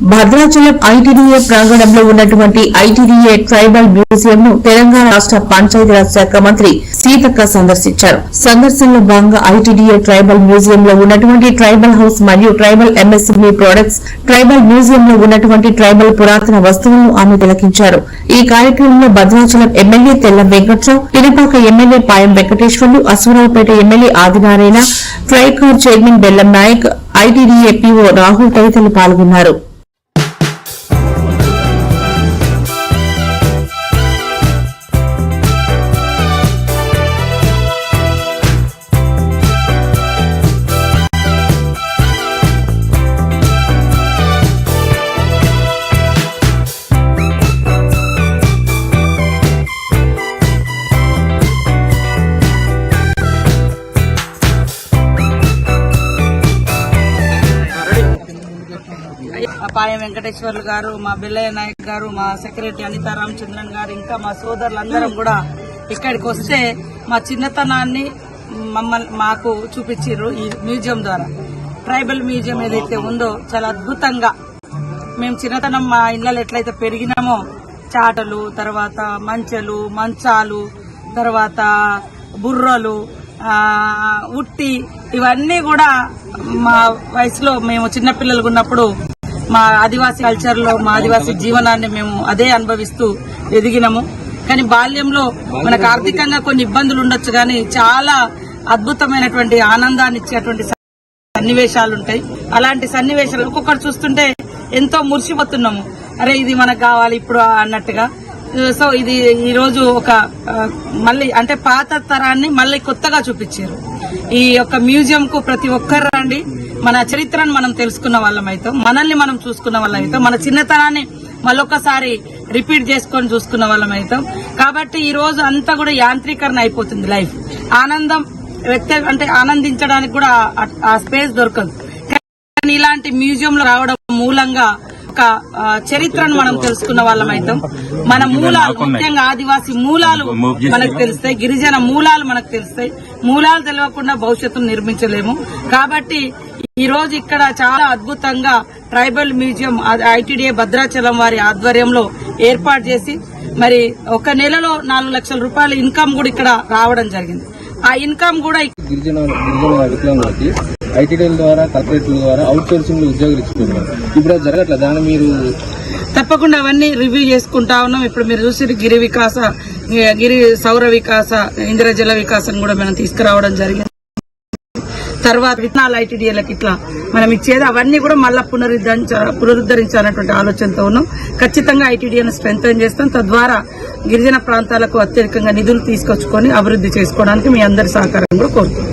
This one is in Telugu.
భద్రాచలం ఐటీడీఏ ప్రాంగణంలో ఉన్నటువంటి ఐటీడీఏ ట్రైబల్ మ్యూజియం ను తెలంగాణ రాష్ట్ర పంచాయతీరాజ్ శాఖ మంత్రి సీతక్క సందర్శించారు. సందర్శనలో భాగంగా ఐటీడీఏ ట్రైబల్ మ్యూజియం లో ఉన్నటువంటి ట్రైబల్ హౌస్ మరియు tribal MSME products tribal museum లో ఉన్నటువంటి ట్రైబల్ పురాతన వస్తువులను ఆమె తిలకించారు. ఈ కార్యక్రమంలో Bhadrachalam MLA Tellam Venkatrao Pinapaka MLA Payam Venkateswarlu Aswaraopeta MLA Adinarayana TRICOR chairman Bellam Naik ITDA PO Rahul తదితరులు పాల్గొన్నారు. పాయ వెంకటేశ్వర్లు గారు మా బిల్లయ్య నాయక్ గారు మా సెక్రటరీ అనితా రామచంద్రన్ గారు ఇంకా మా సోదరులందరం కూడా ఇక్కడికి వస్తే మా చిన్నతనాన్ని మమ్మల్ని మాకు చూపించారు ఈ మ్యూజియం ద్వారా. ట్రైబల్ మ్యూజియం ఏదైతే ఉందో చాలా అద్భుతంగా మేము చిన్నతనం మా ఇళ్ళలో ఎట్లయితే పెరిగినామో చాటలు తర్వాత మంచెలు మంచాలు తర్వాత బుర్రలు ఉట్టి ఇవన్నీ కూడా మా వయసులో మేము చిన్నపిల్లలు ఉన్నప్పుడు మా ఆదివాసీ కల్చర్లో మా ఆదివాసీ జీవనాన్ని మేము అదే అనుభవిస్తూ ఎదిగినాము. కానీ బాల్యంలో మనకు ఆర్థికంగా కొన్ని ఇబ్బందులు ఉండొచ్చు కానీ చాలా అద్భుతమైనటువంటి ఆనందాన్ని ఇచ్చేటువంటి సన్నివేశాలు ఉంటాయి అలాంటి సన్నివేశాలు ఒక్కొక్కటి చూస్తుంటే ఎంతో మురిసిపోతున్నాము. అరే ఇది మనకు కావాలి ఇప్పుడు అన్నట్టుగా. సో ఇది ఈ రోజు ఒక మళ్ళీ అంటే పాత తరాన్ని మళ్ళీ కొత్తగా చూపించారు. ఈ యొక్క మ్యూజియం కు ప్రతి ఒక్కరు రండి. మన చరిత్రను మనం తెలుసుకున్న వాళ్ళం అవుతాం మనల్ని మనం చూసుకున్న వాళ్ళం అవుతాం మన చిన్నతనాన్ని మళ్ళొకసారి రిపీట్ చేసుకొని చూసుకున్న వాళ్ళం అవుతాం కాబట్టి ఈ రోజు అంతా కూడా యాంత్రీకరణ అయిపోతుంది లైఫ్. ఆనందం వ్యక్తి అంటే ఆనందించడానికి కూడా ఆ- స్పేస్ దొరకదు. కానీ ఇలాంటి మ్యూజియంలో రావడం మూలంగా ఆ, చరిత్రను మనం తెలుసుకున్న వాళ్ళం అవుతాం. మన మూలాలు ముఖ్యంగా ఆదివాసి మూలాలు మనకు తెలుస్తాయి. గిరిజన మూలాలు మనకు తెలుస్తాయి. మూలాలు తెలియకుండా భవిష్యత్తును నిర్మించలేము. కాబట్టి ఈ రోజు ఇక్కడ చాలా అద్భుతంగా ట్రైబల్ మ్యూజియం ఐటీడీఏ భద్రాచలం వారి ఆధ్వర్యంలో ఏర్పాటు చేసి మరి ఒక నెలలో నాలుగు లక్షల రూపాయల ఇన్కమ్ కూడా ఇక్కడ రావడం జరిగింది. ఆ ఇన్కమ్ కూడా గిరిజన ఐటీడీల ద్వారా కలెక్టరేట్ల ద్వారా అవుట్ సోర్సింగ్ ఉద్యోగాలు ఇస్తున్నారు ఇప్పుడు అది జరగట్లేదు దాన్ని మీరు తప్పకుండా అవన్నీ రివ్యూ చేసుకుంటా ఉన్నాం. ఇప్పుడు మీరు చూసి గిరి వికాస గిరి సౌర వికాస ఇంద్రజల వికాసం కూడా మనం తీసుకురావడం జరిగింది. తర్వాత విత్తనాలు ఐటీడీఏలకు ఇట్లా మనం ఇచ్చేది అవన్నీ కూడా మళ్ళా పునరుద్ధరించ పునరుద్ధరించాలన్నటువంటి ఆలోచనతో ఉన్నాం. ఖచ్చితంగా ఐటీడీఏను స్ట్రెంగ్ చేస్తాం. తద్వారా గిరిజన ప్రాంతాలకు అత్యధికంగా నిధులు తీసుకొచ్చుకొని అభివృద్ధి చేసుకోవడానికి మీ అందరి సహకారం కూడా కోరుతున్నాం